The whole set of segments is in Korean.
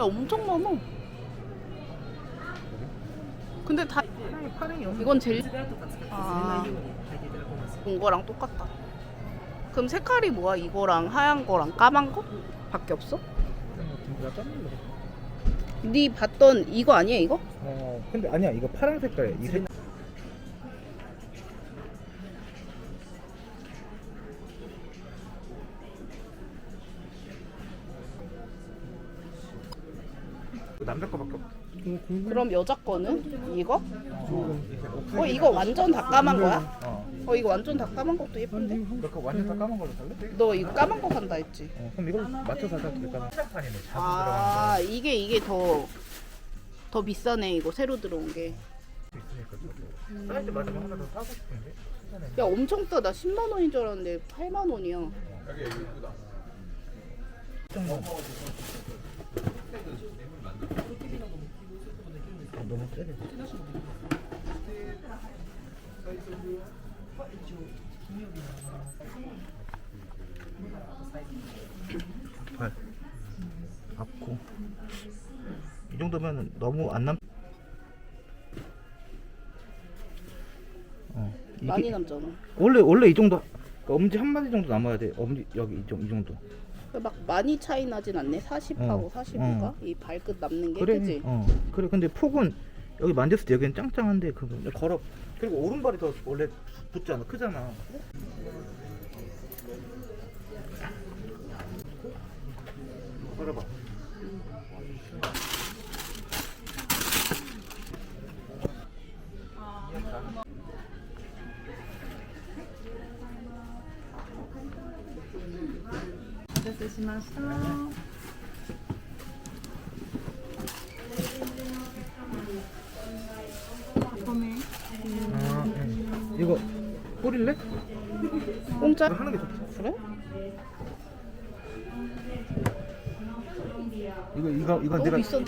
야 엄청 많아. 근데 다 이건 제일 아, 본 거랑 똑같다. 그럼 색깔이 뭐야? 이거랑 하얀 거랑 까만 거? 밖에 없어? 네 봤던 이거 아니야 이거? 어, 근데 아니야 이거 파란 색깔이야. 이 색... 남자 거밖에 없어. 그럼 여자 거는 이거? 어 이거 완전 다 까만 거야? 어. 어 이거 완전 다 까만 것도 예쁜데? 너 그거 완전 다 까만 걸로 살래? 너 이거 까만 거 간다 했지? 어, 그럼 이걸 사도 될까? 한판이네. 자주 아 이게 이게 더 더 비싸네 이거 새로 들어온 게. 거 있으니까. 사이즈 맞으면 하나 더 사고 싶은데. 야 엄청 싸다 10만 원인 줄 알았는데 8만 원이야. 아, 너무 세게. 발 앞고 이 정도면 너무 안 남. 어, 이게 많이 남잖아. 원래 원래 이 정도 그러니까 엄지 한 마디 정도 남아야 돼. 엄지 여기 이, 정- 이 정도. 막 많이 차이 나진 않네 40하고 어, 45가 어. 이 발끝 남는 게 그래. 그지? 어. 그래. 근데 폭은 여기 만졌을 때 여기는 짱짱한데 그 걸어. 그리고 오른발이 더 원래 붙잖아. 크잖아. 걸어 아, 네. 이거 뿌릴래? 공짜? 이거 하는 게 좋지. 그래? 이거 이거 이거 너무 내가 비싼.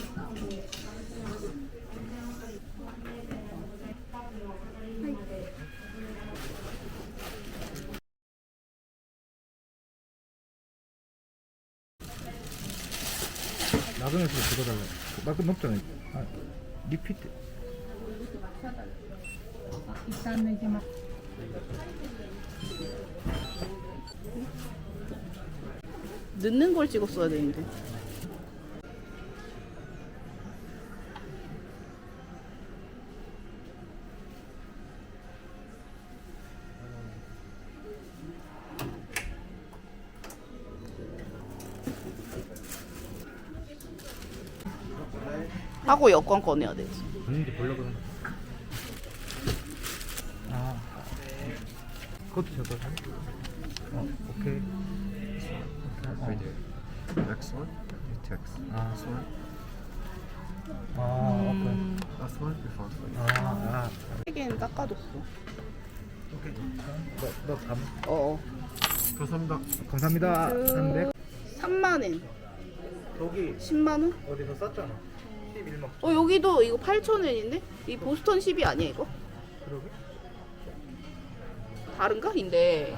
나그네에서 그거 달라. 나그 먹잖아. 아, 리피트. 넣는 걸 찍었어야 되는데. 하고 여권 꺼내야 되지. 있는지 보려고 그러는 아. 그것도 저거 사? 어, 오케이. Right there. Next one, you text. 아, This one, 아, 음, last one, before. 오케이. 아, 아. 세 개는 닦아줬어. 오케이. 너, 너 감. 어. 감사합니다. 감사합니다. 그... 300. 3만 원, 저기 10만 원? 어디서 썼잖아. 어 여기도 이거 8,000원인데? 이 보스턴 10이 아니야 이거? 그러게 다른가? 인데